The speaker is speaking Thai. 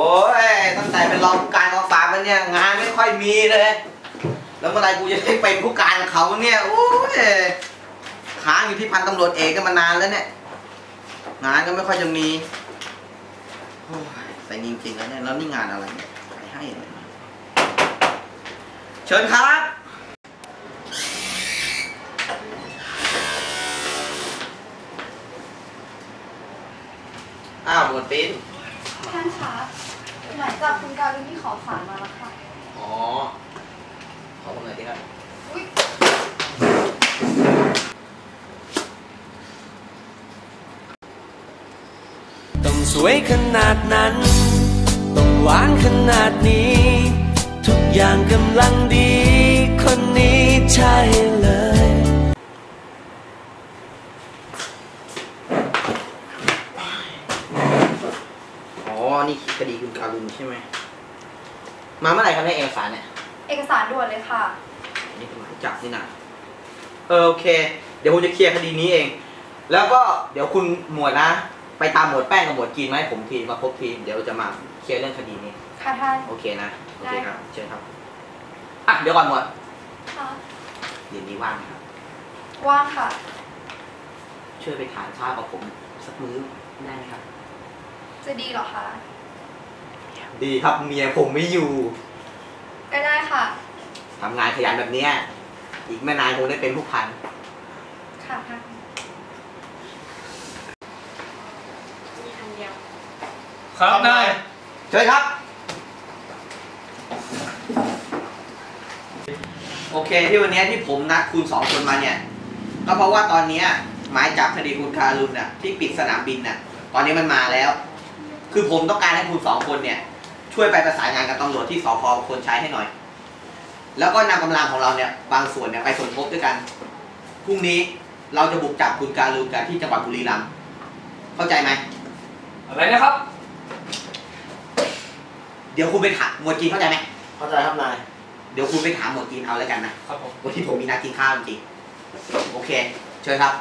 อ้ยตั้งแต่เป็นรักการรักษาไปเนี่ยงานไม่ค่อยมีเลย แล้วเมื่อไรกูจะได้เป็นผู้การเขาเนี่ยโอ้ยค้างอยู่ที่พันตำรวจเอกกันมานานแล้วเนี่ย งานก็ไม่ค่อยจะมีโอ้ยแต่จริงๆแล้วเนี่ยแล้วนี่งานอะไรเนี่ยใครให้เนี่ยเชิญครับ อ้าวหมวดปิ้น ท่านคะหมายจับคุณการุณที่ขอสารมาแล้วค่ะ อ๋อ ขอผมหน่อยสิครับ อุ๊ยต้องสวยขนาดนั้น ต้องหวานขนาดนี้ ทุกอย่างกำลังดี นี่คดีคุณการุณใช่ไหม มาเมื่อไหร่ครับเนี่ยเอกสารเนี่ยเอกสารด่วนเลยค่ะนี่เป็นหมายจับนี่นะเออโอเค เดี๋ยวผมจะเคลียร์คดีนี้เอง แล้วก็เดี๋ยวคุณหมวดนะ ไปตามหมวดแป้งกับหมวดกีนมาให้ผมทีมาพบทีเดี๋ยวจะมาเคลียร์เรื่องคดีนี้ ค่ะท่าน โอเคนะ โอเคได้ครับ เชิญครับ อะ เดี๋ยวก่อนหมวดค่ะ เดี๋ยวนี้ว่างไหมครับ ว่างค่ะ ช่วยไปทานข้าวกับผมสักมื้อได้ไหมครับ จะดีเหรอคะ ดีครับเมียผมไม่อยู่ ก็ได้ค่ะ ทำงานขยันแบบเนี้ยอีกไม่นานคงได้เป็นผู้พัน ค่ะท่านมีอันเดียว ครับนายเชิญครับ โอเคที่วันเนี้ยที่ผมนัดคุณสองคนมาเนี่ย ก็เพราะว่าตอนเนี้ยหมายจับคดีคุณการุณน่ะที่ปิดสนามบินน่ะ ตอนนี้มันมาแล้ว คือผมต้องการให้คุณสองคนเนี่ย ช่วยไปประสานงานกับตำรวจที่สพคนใช้ให้หน่อย แล้วก็นำกำลังของเราเนี่ย บางส่วนเนี่ยไปสมทบด้วยกันพรุ่งนี้เราจะบุกจับคุณการุณกันที่จังหวัดบุรีรัมย์เข้าใจไหมอะไรนะครับ เดี๋ยวคุณไปถามหมวดจีนเข้าใจไหมเข้าใจครับนาย เดี๋ยวคุณไปถามหมวดจีนเอาแล้วกันนะครับผมวันที่ผมมีนัดกินข้าวจริงๆโอเค เชิญครับ